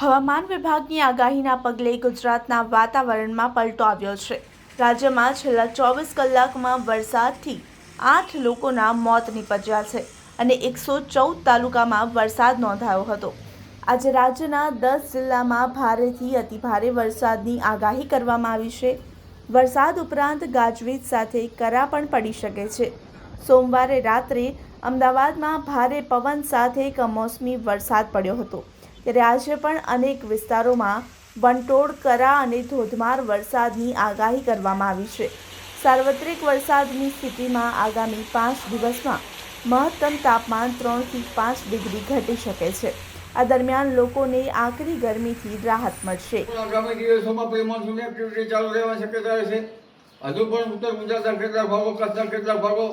હવામાન વિભાગની આગાહીના પગલે ગુજરાતના વાતાવરણમાં પલટો આવ્યો છે. રાજ્યમાં છેલ્લા ચોવીસ કલાકમાં વરસાદથી આઠ લોકોના મોત નીપજ્યા છે અને એકસો ચૌદ તાલુકામાં વરસાદ નોંધાયો હતો. આજે રાજ્યના દસ જિલ્લામાં ભારેથી અતિભારે વરસાદની આગાહી કરવામાં આવી છે. વરસાદ ઉપરાંત ગાજવીજ સાથે કરા પણ પડી શકે છે. સોમવારે રાત્રે અમદાવાદમાં ભારે પવન સાથે કમોસમી વરસાદ પડ્યો હતો. ત્યારે આજે પણ અનેક વિસ્તારોમાં વંટોળ, કરા અને ધોધમાર વરસાદની આગાહી કરવામાં આવી છે. સાર્વત્રિક વરસાદની સ્થિતિમાં આગામી પાંચ દિવસમાં મહત્તમ તાપમાન ત્રણથી પાંચ ડિગ્રી ઘટી શકે છે. આ દરમિયાન લોકોને આકરી ગરમીથી રાહત મળશે. આગામી દિવસોમાં પ્રી એક્ટિવિટી ચાલુ રહેવાની શક્યતા રહેશે હજુ પણ ઉત્તર ગુજરાતના કેટલાક ભાગો, કચ્છના કેટલાક ભાગો,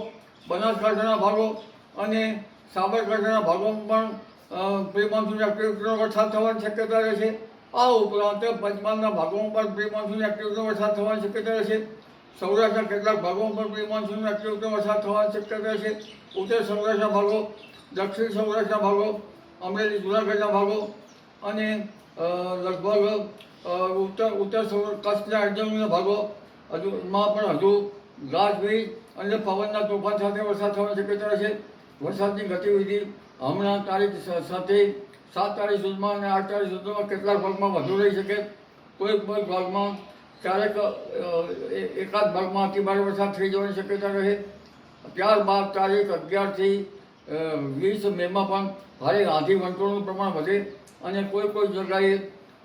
બનાસકાંઠાના ભાગો અને સાબરકાંઠાના ભાગોમાં પણ પ્રી મોન્સૂન એક્ટિવિટીનો વરસાદ થવાની શક્યતા રહેશે. આ ઉપરાંત પંચમહાલના ભાગોમાં પણ પ્રી મોન્સૂન એક્ટિવિટીનો વરસાદ થવાની શક્યતા રહેશે. સૌરાષ્ટ્રના કેટલાક ભાગોમાં પણ પ્રી મોન્સૂન એક્ટિવિટીનો વરસાદ થવાની શક્યતા રહેશે. ઉત્તર સૌરાષ્ટ્રના ભાગો, દક્ષિણ સૌરાષ્ટ્રના ભાગો, અમરેલી, જુનાગઢના ભાગો અને લગભગ ઉત્તર ઉત્તર કચ્છના અરજણના ભાગો હજુ, માં પણ હજુ ગાજવીજ અને પવનના તોફાન સાથે વરસાદ થવાની શક્યતા રહેશે. વરસાદની ગતિવિધિ હમણાં તારીખ સાથે સાત તારીખ સુધીમાં અને આઠ તારીખ સુધીમાં કેટલાક ભાગમાં વધુ રહી શકે. કોઈ કોઈ ભાગમાં ક્યારેક એકાદ ભાગમાં અતિભારે વરસાદ થઈ જવાની શક્યતા રહે. ત્યારબાદ તારીખ અગિયારથી વીસ મેમાં પણ ભારે આંધી વંટોળનું પ્રમાણ વધે અને કોઈ કોઈ જગ્યાએ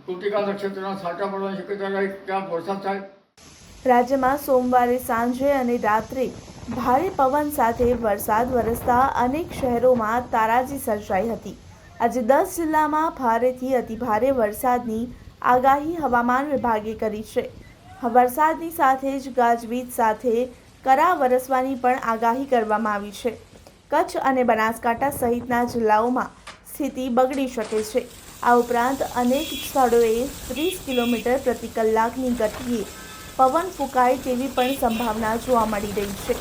કૃતિકા નક્ષત્રના છાંટા પડવાની શક્યતા રહે. ક્યાંક વરસાદ થાય. રાજ્યમાં સોમવારે સાંજે અને રાત્રે ભારે પવન સાથે વરસાદ વરસતા અનેક શહેરોમાં તારાજી સર્જાઈ હતી. આજે દસ જિલ્લામાં ભારેથી અતિભારે વરસાદની આગાહી હવામાન વિભાગે કરી છે. વરસાદની સાથે જ ગાજવીજ સાથે કરા વરસવાની પણ આગાહી કરવામાં આવી છે. કચ્છ અને બનાસકાંઠા સહિતના જિલ્લાઓમાં સ્થિતિ બગડી શકે છે. આ ઉપરાંત અનેક સ્થળોએ ત્રીસ કિલોમીટર પ્રતિ કલાકની ગતિએ પવન ફૂંકાય તેવી પણ સંભાવના જોવા મળી રહી છે.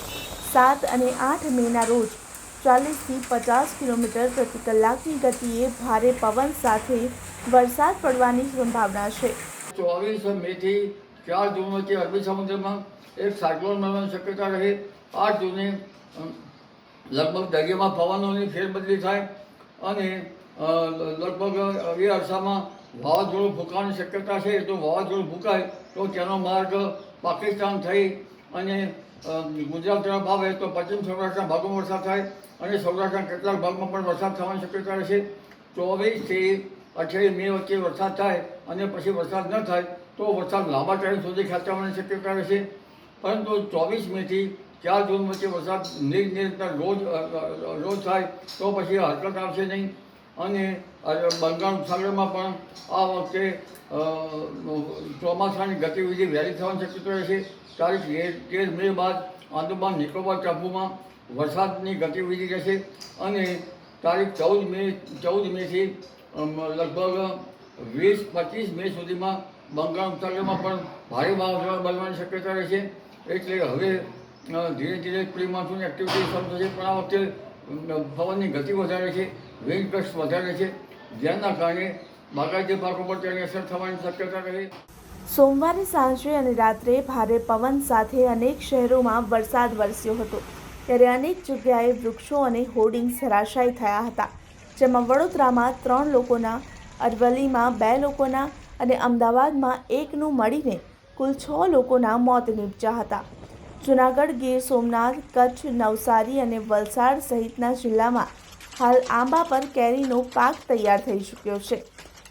સાત અને આઠ મેના રોજ ચાલીસથી પચાસ કિલોમીટર પ્રતિ કલાકની ગતિએ ભારે પવન સાથે વરસાદ પડવાની સંભાવના છે. ચોવીસ મેથી ચાર જૂન વચ્ચે અરબી સમુદ્રમાં એક સાયક્લોન બનવાની શક્યતા રહે. આઠ જૂને લગભગ દરિયામાં પવનોની ફેરબદલી થાય અને લગભગ એ અરસામાં વાવાઝોડું ફૂંકાવાની શક્યતા છે તો વાવાઝોડું ફૂંકાય તો તેનો માર્ગ પાકિસ્તાન થઈ અને ગુજરાત તરફ આવે તો પશ્ચિમ સૌરાષ્ટ્રના ભાગોમાં વરસાદ થાય અને સૌરાષ્ટ્રના કેટલાક ભાગમાં પણ વરસાદ થવાની શક્યતા રહેશે ચોવીસથી અઠ્યાવીસ મે વચ્ચે વરસાદ થાય અને પછી વરસાદ ન થાય તો વરસાદ લાંબા ટાઈમ સુધી ખેંચાવાની શક્યતા રહેશે પરંતુ ચોવીસ મેથી ચાર જૂન વચ્ચે વરસાદ નિર નિરંતર રોજ રોજ થાય તો પછી હરકત આવશે નહીં. અને બંગાળ ઉપસાગરમાં પણ આ વખતે ચોમાસાની ગતિવિધિ વહેલી થવાની શક્યતા રહેશે. તારીખ તેર મે બાદ આંદોમાન નિકોબાર ટાપુમાં વરસાદની ગતિવિધિ રહેશે અને તારીખ ચૌદ મે, ચૌદ મેથી લગભગ વીસ, પચીસ મે સુધીમાં બંગાળ ઉપસાગરમાં પણ ભારે વાવાઝોડા બનવાની શક્યતા રહેશે. એટલે હવે ધીરે ધીરે પ્રી મોન્સૂન એક્ટિવિટી શરૂ થશે. પણ આ વખતે પવનની ગતિ વધારે છે. વિન્ડ ગસ્ટ વધારે છે. જેના કારણે બાગાયતી પાકો પર તેની અસર થવાની શક્યતા રહે. સોમવારે સાંજે અને રાત્રે ભારે પવન સાથે અનેક શહેરોમાં વરસાદ વરસ્યો હતો. ત્યારે અનેક જગ્યાએ વૃક્ષો અને હોર્ડિંગ્સ ધરાશાયી થયા હતા. જેમાં વડોદરામાં ત્રણ લોકોના, અરવલ્લીમાં બે લોકોના અને અમદાવાદમાં એકનું મળીને કુલ છ લોકોના મોત નીપજ્યા હતા. જૂનાગઢ, ગીર સોમનાથ, કચ્છ, નવસારી અને વલસાડ સહિતના જિલ્લામાં હાલ આંબા પર કેરીનો પાક તૈયાર થઈ ચૂક્યો છે.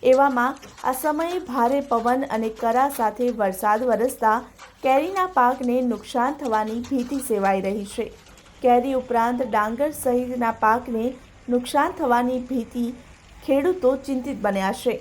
એવામાં આ સમયે ભારે પવન અને કરા સાથે વરસાદ વરસતા કેરીના પાકને નુકસાન થવાની ભીતિ સેવાઈ રહી છે. કેરી ઉપરાંત ડાંગર સહિતના પાકને નુકસાન થવાની ભીતિ ખેડૂતો ચિંતિત બન્યા છે.